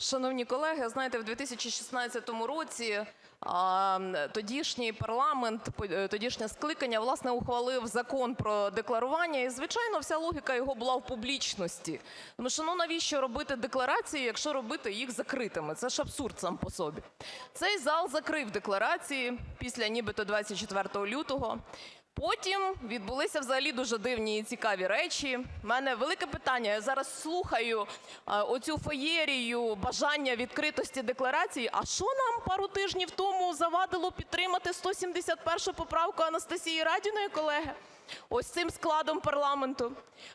Шановні колеги, знаєте, в 2016 році тодішній парламент, е, тодішнє скликання, власне, ухвалив Закон про декларування. І, звичайно, вся логіка його була в публічності. Тому що ну навіщо робити декларації, якщо робити їх закритими? Це ж абсурд сам по собі. Цей зал закрив декларації після нібито 24 лютого. Потім відбулися взагалі дуже дивні і цікаві речі. У мене велике питання. Я зараз слухаю оцю феєрію бажання відкритості декларації. А що нам пару тижнів тому завадило підтримати 171 поправку Анастасії Радіної, колеги? Ось цим складом парламенту.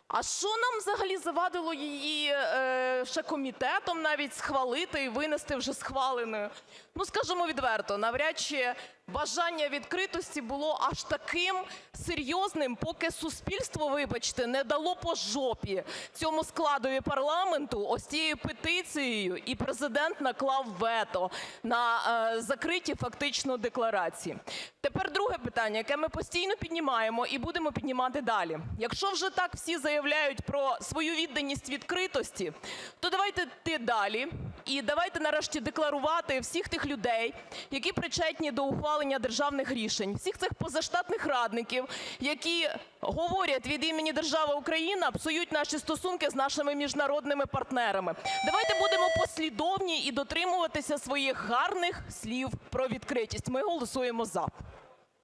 А що нам взагалі завадило її е, ще комітетом навіть схвалити і винести вже схваленою? Ну, скажімо відверто, навряд чи бажання відкритості було аж таким серйозним, поки суспільство, вибачте, не дало по жопі цьому складові парламенту ось цією петицією, і президент наклав вето на е, закриті фактично декларації. Тепер друге питання, яке ми постійно піднімаємо і будемо піднімати далі. Якщо вже так всі заявляють про свою відданість відкритості, то давайте йти далі і давайте нарешті декларувати всіх тих людей, які причетні до ухвалення державних рішень, всіх цих позаштатних радників, які говорять від імені держави Україна, псують наші стосунки з нашими міжнародними партнерами. Давайте будемо послідовні і дотримуватися своїх гарних слів про відкритість. Ми голосуємо за.